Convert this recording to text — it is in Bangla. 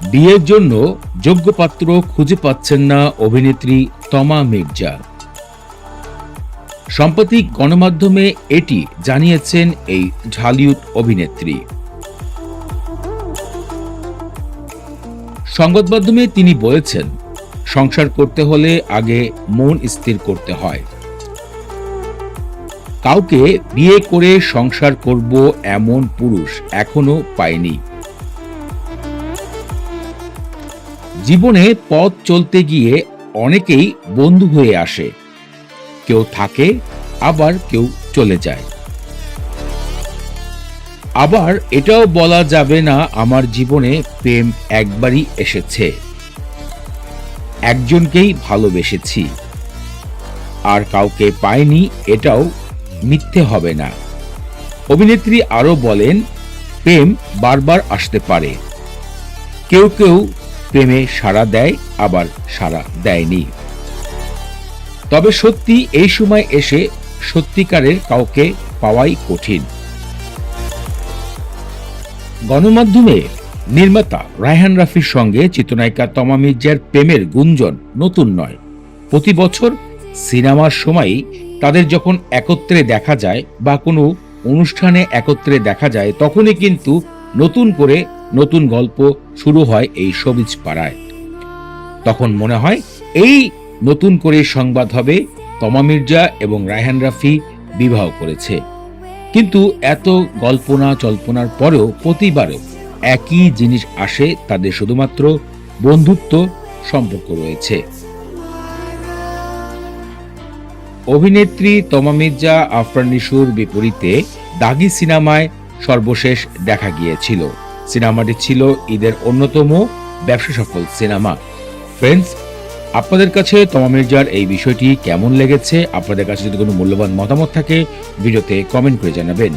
বিয়ের জন্য যোগ্য পাত্র খুঁজে পাচ্ছেন না অভিনেত্রী তমা মির্জা। সাম্প্রতিক গণমাধ্যমে এটি জানিয়েছেন এই ঢালিউড অভিনেত্রী। সংবাদ মাধ্যমে তিনি বলেছেন, সংসার করতে হলে আগে মন স্থির করতে হয়। কাউকে বিয়ে করে সংসার করব এমন পুরুষ এখনও পাইনি জীবনে পথ চলতে গিয়ে অনেকেই বন্ধু হয়ে আসে। কেউ থাকে, আবার কেউ চলে যায়। আবার এটাও বলা যাবে না আমার জীবনে প্রেম একবারই এসেছে। একজনকেই ভালোবেসেছি। আর কাউকে পাইনি, এটাও মিথ্যে হবে না। অভিনেত্রী আরও বলেন, প্রেম বারবার আসতে পারে। কেউ কেউ প্রেমে সাড়া দেয়, আবার সাড়া দেয়নি। তবে সত্যি এই সময় এসে সত্যিকারের কাউকে পাওয়াই কঠিন। গণমাধ্যমে নির্মাতা রায়হান রাফির সঙ্গে চিত্রনায়িকা তমা মির্জার প্রেমের গুঞ্জন নতুন নয়। প্রতি বছর সিনেমার সময়ই তাদের যখন একত্রে দেখা যায় বা কোনো অনুষ্ঠানে একত্রে দেখা যায়, তখনই কিন্তু নতুন করে নতুন গল্প শুরু হয় এই সবিজ পাড়ায়। তখন মনে হয়, এই নতুন করে সংবাদ হবে তমা মির্জা এবং রায়হান রাফি বিবাহ করেছে। কিন্তু এত গল্পনা জল্পনার পরেও প্রতিবারও একই জিনিস আসে, তাদের শুধুমাত্র বন্ধুত্ব সম্পর্ক রয়েছে। অভিনেত্রী তমা মির্জা, আফরান নিশুর বিপরীতে দাগি সিনেমায় সর্বশেষ দেখা গিয়েছিল। সিনেমাটি ছিল ঈদের অন্যতম ব্যবসা সফল সিনেমা। ফ্রেন্ডস আপনাদের কাছে তমা মির্জার এই বিষয়টি কেমন লেগেছে? আপনাদের কাছে যদি কোনো মূল্যবান মতামত থাকে, ভিডিওতে কমেন্ট করে জানাবেন।